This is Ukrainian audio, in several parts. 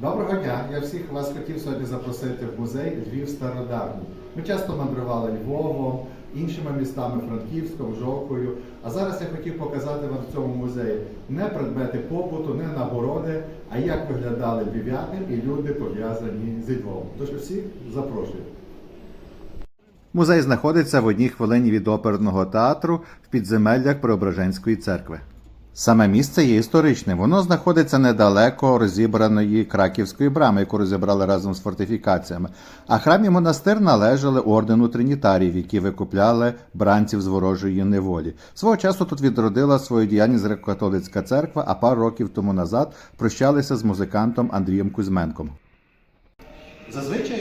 Доброго дня! Я всіх вас хотів сьогодні запросити в музей Львів Стародавній. Ми часто мандрували Львовом, іншими містами Франківськом, Жовкою. А зараз я хотів показати вам в цьому музеї не предмети побуту, не нагороди, а як виглядали львів'яни і люди пов'язані зі Львовом. Тож всіх запрошую. Музей знаходиться в одній хвилині від оперного театру в підземеллях Преображенської церкви. Саме місце є історичним. Воно знаходиться недалеко розібраної краківської брами, яку розібрали разом з фортифікаціями. А храм і монастир належали ордену тринітарів, які викупляли бранців з ворожої неволі. Свого часу тут відродила свою діяльність греко-католицька церква, а пару років тому назад прощалися з музикантом Андрієм Кузьменком. Зазвичай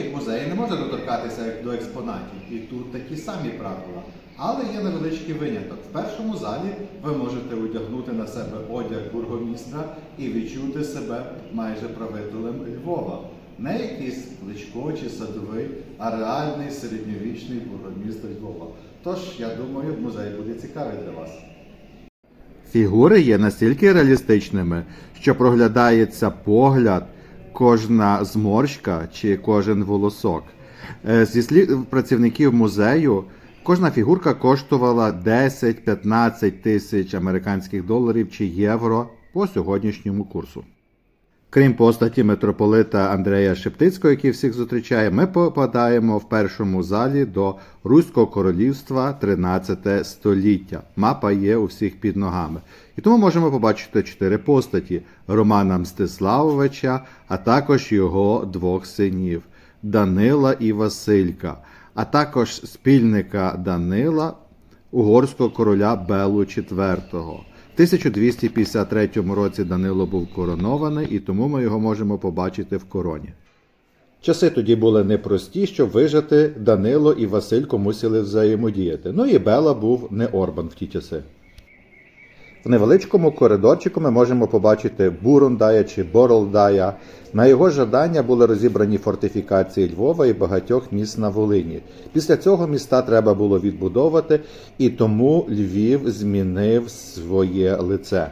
як до експонатів, і тут такі самі правила. Але є невеличкий виняток. В першому залі ви можете одягнути на себе одяг бургомістра і відчути себе майже правителем Львова. Не якийсь кличко чи садовий, а реальний середньовічний бургомістр Львова. Тож, я думаю, музей буде цікавий для вас. Фігури є настільки реалістичними, що проглядається погляд, кожна зморшка чи кожен волосок. Е, Зі слів працівників музею, кожна фігурка коштувала 10-15 тисяч американських доларів чи євро по сьогоднішньому курсу. Крім постаті митрополита Андрея Шептицького, який всіх зустрічає, ми попадаємо в першому залі до Руського королівства 13 століття. Мапа є у всіх під ногами. І тому можемо побачити чотири постаті Романа Мстиславовича, а також його двох синів Данила і Василька, а також спільника Данила, угорського короля Белу IV. В 1253 році Данило був коронований, і тому ми його можемо побачити в короні. Часи тоді були непрості, щоб вижити Данило і Василько мусили взаємодіяти. Ну і Бела був не Орбан в ті часи. В невеличкому коридорчику ми можемо побачити Бурундая чи Боролдая. На його жадання були розібрані фортифікації Львова і багатьох міст на Волині. Після цього міста треба було відбудовувати, і тому Львів змінив своє лице.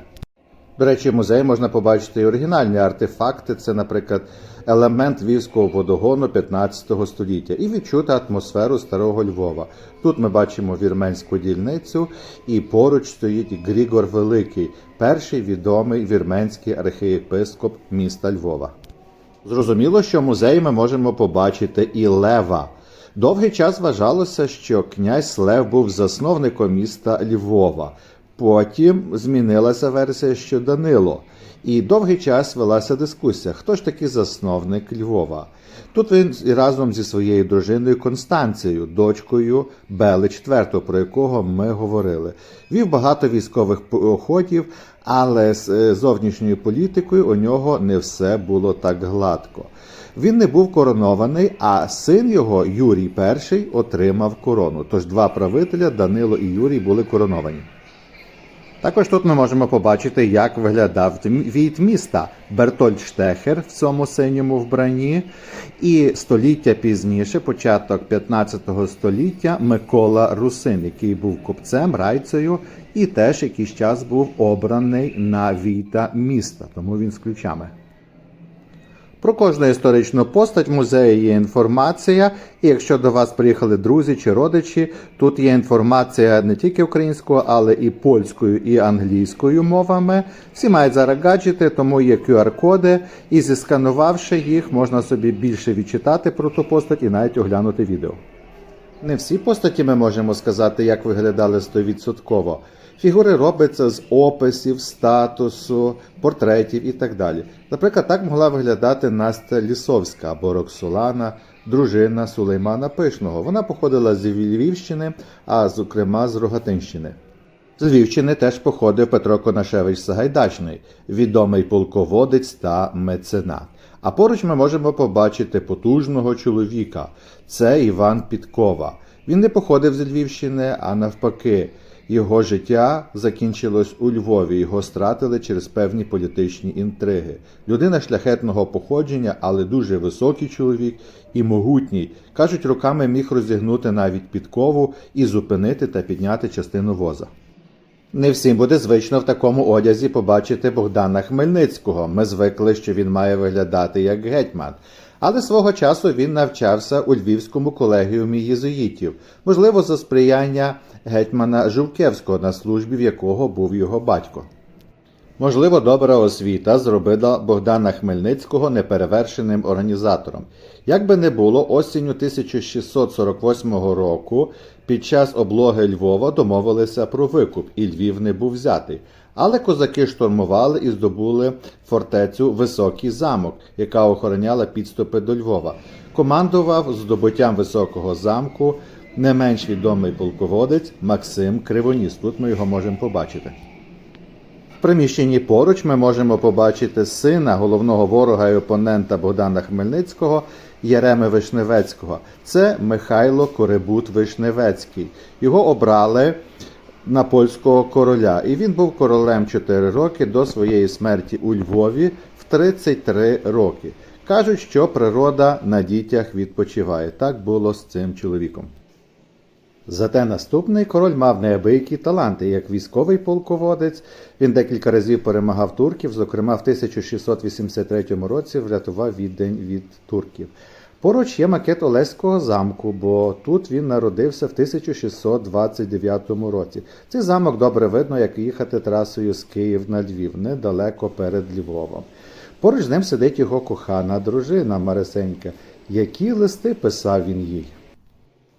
До речі, в музеї можна побачити і оригінальні артефакти. Це, наприклад, елемент львівського водогону 15 століття, і відчути атмосферу старого Львова. Тут ми бачимо вірменську дільницю, і поруч стоїть Грігор Великий, перший відомий вірменський архієпископ міста Львова. Зрозуміло, що в музеї ми можемо побачити і Лева. Довгий час вважалося, що князь Лев був засновником міста Львова. Потім змінилася версія, що Данило. І довгий час велася дискусія, хто ж таки засновник Львова. Тут він разом зі своєю дружиною Констанцією, дочкою Бели IV, про якого ми говорили. Вів багато військових походів, але з е, зовнішньою політикою у нього не все було так гладко. Він не був коронований, а син його, Юрій І, отримав корону. Тож два правителя Данило і Юрій були короновані. Також тут ми можемо побачити, як виглядав від міста Бертольд Штехер в цьому синьому вбранні, і століття пізніше, початок 15 століття, Микола Русин, який був купцем, райцею, і теж якийсь час був обраний на війта міста, тому він з ключами. Про кожну історичну постать в музеї є інформація, і якщо до вас приїхали друзі чи родичі, тут є інформація не тільки українською, але і польською і англійською мовами. Всі мають зараз гаджети, тому є QR-коди, і зісканувавши їх, можна собі більше відчитати про ту постать і навіть оглянути відео. Не всі постаті ми можемо сказати, як виглядали 100%. Фігури робляться з описів, статусу, портретів і так далі. Наприклад, так могла виглядати Настя Лісовська або Роксолана, дружина Сулеймана Пишного. Вона походила з Львівщини, а зокрема з Рогатинщини. З Львівщини теж походив Петро Конашевич Сагайдачний, відомий полководець та меценат. А поруч ми можемо побачити потужного чоловіка. Це Іван Підкова. Він не походив з Львівщини, а навпаки. Його життя закінчилось у Львові. Його стратили через певні політичні інтриги. Людина шляхетного походження, але дуже високий чоловік і могутній. Кажуть, руками міг розігнути навіть підкову і зупинити та підняти частину воза. Не всім буде звично в такому одязі побачити Богдана Хмельницького. Ми звикли, що він має виглядати як гетьман. Але свого часу він навчався у Львівському колегіумі єзуїтів, можливо, за сприяння гетьмана Жувкевського, на службі в якого був його батько. Можливо, добра освіта зробила Богдана Хмельницького неперевершеним організатором. Як би не було, осінню 1648 року під час облоги Львова домовилися про викуп, і Львів не був взятий. Але козаки штурмували і здобули фортецю Високий замок, яка охороняла підступи до Львова. Командував здобуттям високого замку не менш відомий полководець Максим Кривоніс. Тут ми його можемо побачити. В приміщенні поруч ми можемо побачити сина головного ворога і опонента Богдана Хмельницького Єреми Вишневецького. Це Михайло Коребут Вишневецький. Його обрали на польського короля, і він був королем 4 роки до своєї смерті у Львові в 33 роки. Кажуть, що природа на дітях відпочиває. Так було з цим чоловіком. Зате наступний король мав неабиякі таланти. Як військовий полководець, він декілька разів перемагав турків, зокрема в 1683 році врятував віддень від турків. Поруч є макет Олеського замку, бо тут він народився в 1629 році. Цей замок добре видно, як їхати трасою з Київ на Львів, недалеко перед Львовом. Поруч з ним сидить його кохана дружина Марисенька. Які листи писав він їй?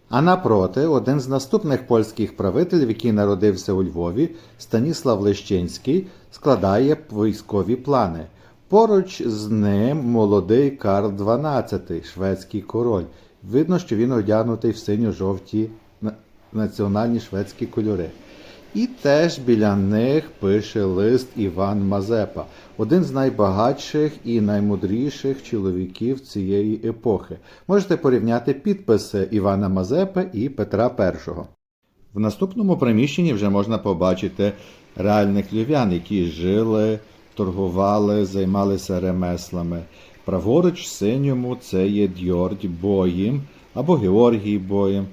А напроти, один з наступних польських правителів, який народився у Львові, Станіслав Лещинський, складає військові плани. Поруч з ним молодий Карл XII, шведський король. Видно, що він одягнутий в синьо-жовті національні шведські кольори. І теж біля них пише лист Іван Мазепа, один з найбагатших і наймудріших чоловіків цієї епохи. Можете порівняти підписи Івана Мазепи і Петра І. В наступному приміщенні вже можна побачити реальних львів'ян, які жили, торгували, займалися ремеслами. Праворуч синьому це є Дьордь Боїм або Георгій Боїм,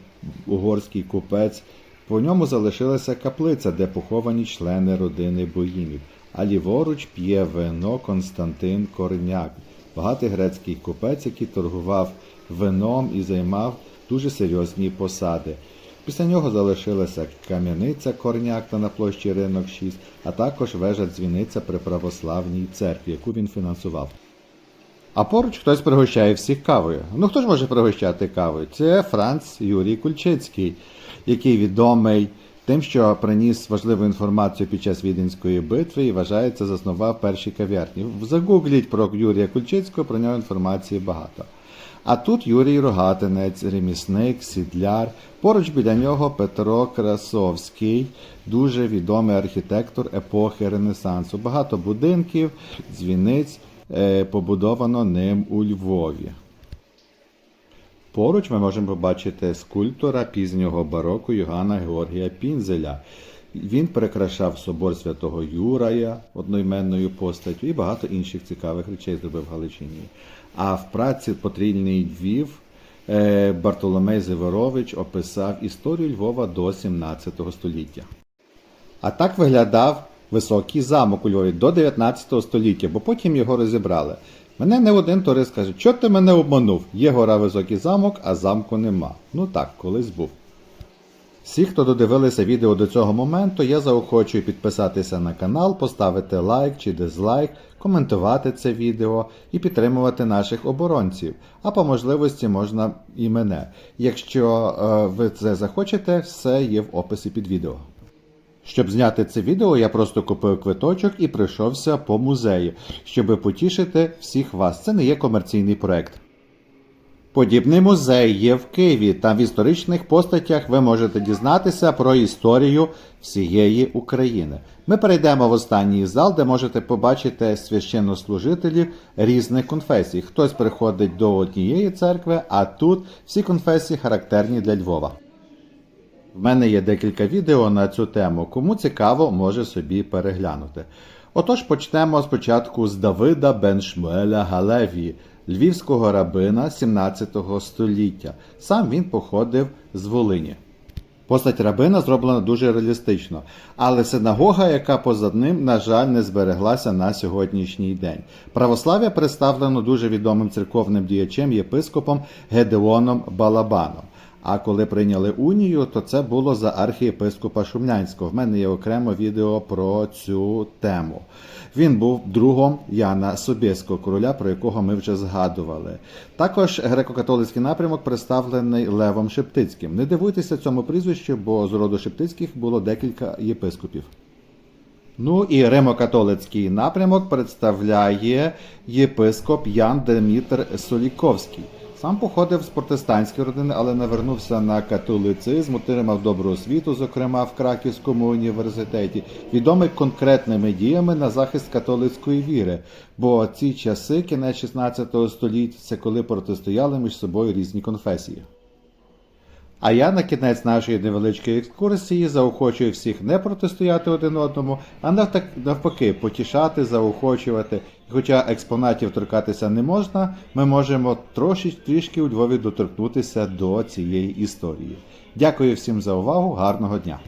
угорський купець. По ньому залишилася каплиця, де поховані члени родини Боїмів. А ліворуч п'є вино Константин Корняк, багатий грецький купець, який торгував вином і займав дуже серйозні посади. Після нього залишилася кам'яниця Корнякта на площі Ринок 6, а також вежа дзвіниця при православній церкві, яку він фінансував. А поруч хтось пригощає всіх кавою. Ну хто ж може пригощати кавою? Це Франц Юрій Кульчицький, який відомий тим, що приніс важливу інформацію під час Віденської битви і вважається, заснував перші кав'ярні. Загугліть про Юрія Кульчицького, про нього інформації багато. А тут Юрій Рогатинець, ремісник, сідляр. Поруч біля нього Петро Красовський, дуже відомий архітектор епохи Ренесансу. Багато будинків, дзвіниць побудовано ним у Львові. Поруч ми можемо побачити скульптора пізнього бароку Йоганна Георгія Пінзеля. Він прикрашав собор святого Юрая одноіменною постаттю і багато інших цікавих речей зробив в Галичині. А в праці Потрійний Львів е, Бартоломей Зиверович описав історію Львова до 17 століття. А так виглядав високий замок у Львові до 19 століття, бо потім його розібрали. Мене не один турист каже, що ти мене обманув? Є гора високий замок, а замку нема. Ну так, колись був. Всі, хто додивилися відео до цього моменту, я заохочую підписатися на канал, поставити лайк чи дизлайк, коментувати це відео і підтримувати наших оборонців. А по можливості можна і мене. Якщо е, ви це захочете, все є в описі під відео. Щоб зняти це відео, я просто купив квиточок і прийшовся по музею, щоб потішити всіх вас. Це не є комерційний проект. Подібний музей є в Києві. Там в історичних постатях ви можете дізнатися про історію всієї України. Ми перейдемо в останній зал, де можете побачити священнослужителів різних конфесій. Хтось приходить до однієї церкви, а тут всі конфесії характерні для Львова. В мене є декілька відео на цю тему. Кому цікаво, може собі переглянути. Отож, почнемо спочатку з Давида Беншмуеля Галевії, львівського рабина 17 століття. Сам він походив з Волині. Постать рабина зроблена дуже реалістично, але синагога, яка позад ним, на жаль, не збереглася на сьогоднішній день. Православ'я представлено дуже відомим церковним діячем єпископом Гедеоном Балабаном. А коли прийняли унію, то це було за архієпископа Шумлянського. В мене є окремо відео про цю тему. Він був другом Яна Собєського, короля, про якого ми вже згадували. Також греко-католицький напрямок представлений Левом Шептицьким. Не дивуйтеся цьому прізвищу, бо з роду Шептицьких було декілька єпископів. Ну і римокатолицький напрямок представляє єпископ Ян Демітр Соліковський. Сам походив з протестантської родини, але навернувся на католицизм, отримав добру освіту, зокрема в Краківському університеті, відомий конкретними діями на захист католицької віри. Бо ці часи, кінець 16 століття, це коли протистояли між собою різні конфесії. А я на кінець нашої невеличкої екскурсії заохочую всіх не протистояти один одному, а навпаки потішати, заохочувати. І Хоча експонатів торкатися не можна, ми можемо трошки трішки у Львові доторкнутися до цієї історії. Дякую всім за увагу, гарного дня!